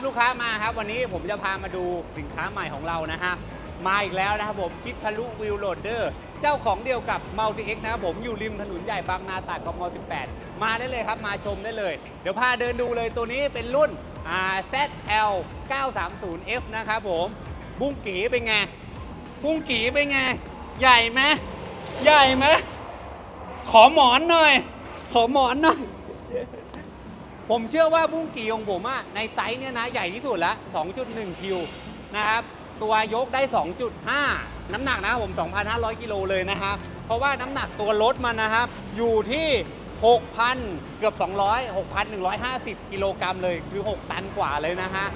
ครับลูกค้ามาครับ วันนี้ผมจะพามาดูสินค้าใหม่ของเรานะฮะมาอีกแล้วนะครับผมคิดทะลุวิวโหลดเดอร์เจ้าของเดียวกับ Multi X นะครับผมอยู่ริมถนนใหญ่บางนาตราดกม18มาได้เลยครับมาชมได้เลย เดี๋ยวพาเดินดูเลยตัวนี้เป็นรุ่น ZL 930F นะครับผม บุ้งกีเป็นไง บุ้งกีเป็นไง ใหญ่ไหมใหญ่ไหมขอหมอนหน่อย ขอหมอนหน่อย ผมเชื่อว่าบุ้งกี่ของผมอะในไซส์เนี่ยนะใหญ่ที่สุดละ2.1 คิวนะครับตัวยกได้ 2.5 น้ำหนักนะครับผม 2,500 กิโลเลยนะครับ เพราะว่าน้ำหนักตัวรถมันนะครับ อยู่ที่ 6,000 เกือบ 200 6,150 กิโลกรัมเลยคือ 6 ตันกว่าเลยนะฮะ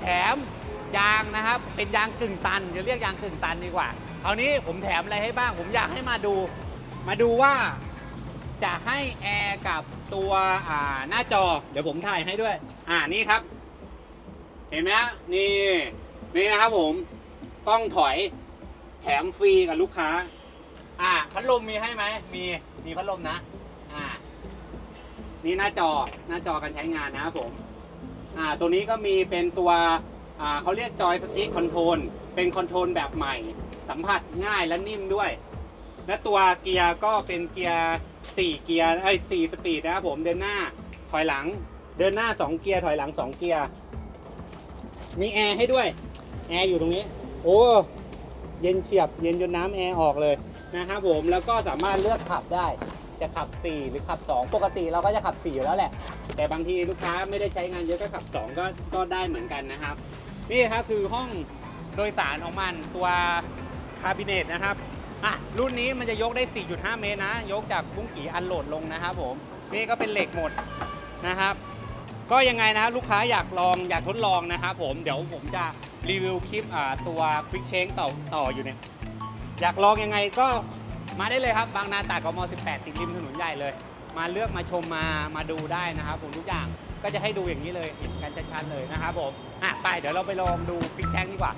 แถมยางนะครับ เป็นยางกึ่งตันจะเรียกยางกึ่งตันดีกว่าเอาวนี้ผมแถมอะไรให้บ้าง ผมอยากให้มาดู มาดูว่าจะให้แอร์กับ ตัวอ่าหน้าจอเดี๋ยวผมถ่ายให้ด้วย อ่านี่ครับ เห็นไหมนี่นี่นะครับผมกล้องถอยแถมฟรีกับลูกค้า อ่าพัดลมมีให้ไหมมีมีพัดลมนะ อ่า นี่หน้าจอหน้าจอการใช้งานนะครับผม อ่า ตัวนี้ก็มีเป็นตัวอ่าเขาเรียกจอยสติ๊กคอนโทรลเป็นคอนโทรลแบบใหม่ สัมผัสง่ายและนิ่มด้วย และตัวเกียร์ก็เป็นเกียร์สี่เกียร์ไอ้สี่สปีดนะครับผมเดินหน้าถอยหลัง เดินหน้าสองเกียร์ถอยหลังสองเกียร์มีแอร์ให้ด้วยแอร์อยู่ตรงนี้ โอ้เย็นเฉียบเย็นจนน้ำแอร์ออกเลยนะครับผมแล้วก็สามารถเลือกขับได้จะขับ 4 หรือขับ 2 ปกติเราก็จะขับ4อยู่แล้วแหละ แต่บางทีลูกค้าไม่ได้ใช้งานเยอะก็ขับ 2 ก็ก็ได้เหมือนกันนะครับ นี่ครับคือห้องโดยสารของมันตัวคาบิเนตนะครับ อะรุ่นนี้มันจะยกได้ 4.5 เมตรนะ ยกจากบุ้งกี่อันโหลดลงนะครับผม นี่ก็เป็นเหล็กหมดนะครับ ก็ยังไงนะลูกค้าอยากลองอยากทดลองนะครับผม เดี๋ยวผมจะรีวิวคลิปอ่าตัว Quick Change ต่อต่ออยู่เนี่ย อยากลองยังไงก็มาได้เลยครับ บางนาตาดกม 18 ติดริมถนนใหญ่เลย มาเลือกมาชมมามาดูได้นะครับผมทุกอย่างก็จะให้ดูอย่างนี้เลยเห็นกันชัดๆเลยนะครับผม อะไปเดี๋ยวเราไปลองดู Quick Change ดีกว่า